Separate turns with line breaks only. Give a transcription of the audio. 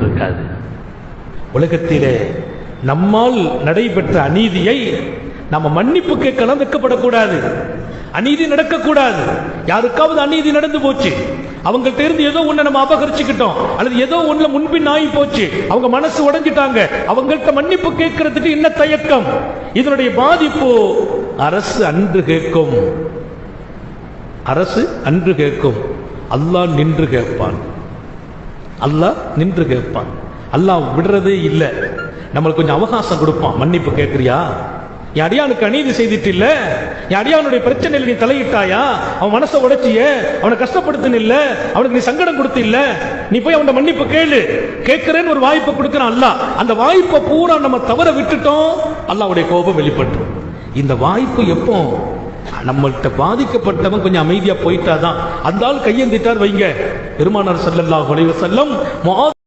இருக்காது உலகத்திலே நம்மால் நடைபெற்ற அநீதியை நம்ம மன்னிப்பு கேட்கலாம் வெக்கப்படக்கூடாது அநீதி நடக்கக்கூடாது. யாருக்காவது அநீதி நடந்து போச்சு. அவங்கள்ட்ட இருந்து ஏதோ ஒண்ணு நம்ம அபகரிச்சுக்கிட்டோம். அல்லது ஏதோ ஒண்ணு முன்பின் ஆகி போச்சு. அவங்க மனசு உடைஞ்சிட்டாங்க. அவங்கள்ட்ட மன்னிப்பு கேட்கறதுக்கு என்ன தயக்கம்? இதனுடைய பாதிப்பு அரசு அன்று கேட்கும். அரசு அன்று கேட்கும். அல்லாஹ் நின்று கேட்பான். அல்லாஹ் நின்று கேட்பான். அல்லாஹ் விடுறதே இல்லை. நம்மளுக்கு கொஞ்சம் அவகாசம் கொடுப்பான். மன்னிப்பு கேட்குறியா? என் அடியானுக்கு அநீதி செய்துட்டு இல்ல என் அடியானுடைய பிரச்சனையில் நீ தலையிட்டாயா? அவன் மனசை உடைச்சிய? அவனை கஷ்டப்படுத்தின இல்ல அவனுக்கு நீ சங்கடம் கொடுத்து இல்ல நீ போய் அவன மன்னிப்பு கேளு. கேட்கிறேன்னு ஒரு வாய்ப்பை கொடுக்கிறான் அல்ல அந்த வாய்ப்பை பூரா நம்ம தவற விட்டுட்டோம். அல்லாவுடைய கோபம் வெளிப்பட்டு இந்த வாய்ப்பு எப்போ நம்மள்கிட்ட பாதிக்கப்பட்டவன் கொஞ்சம் அமைதியா போயிட்டாதான். அந்த ஆள் கையெழுந்திட்டார் வைங்க. பெருமானார் செல்லல்லா அலைஹி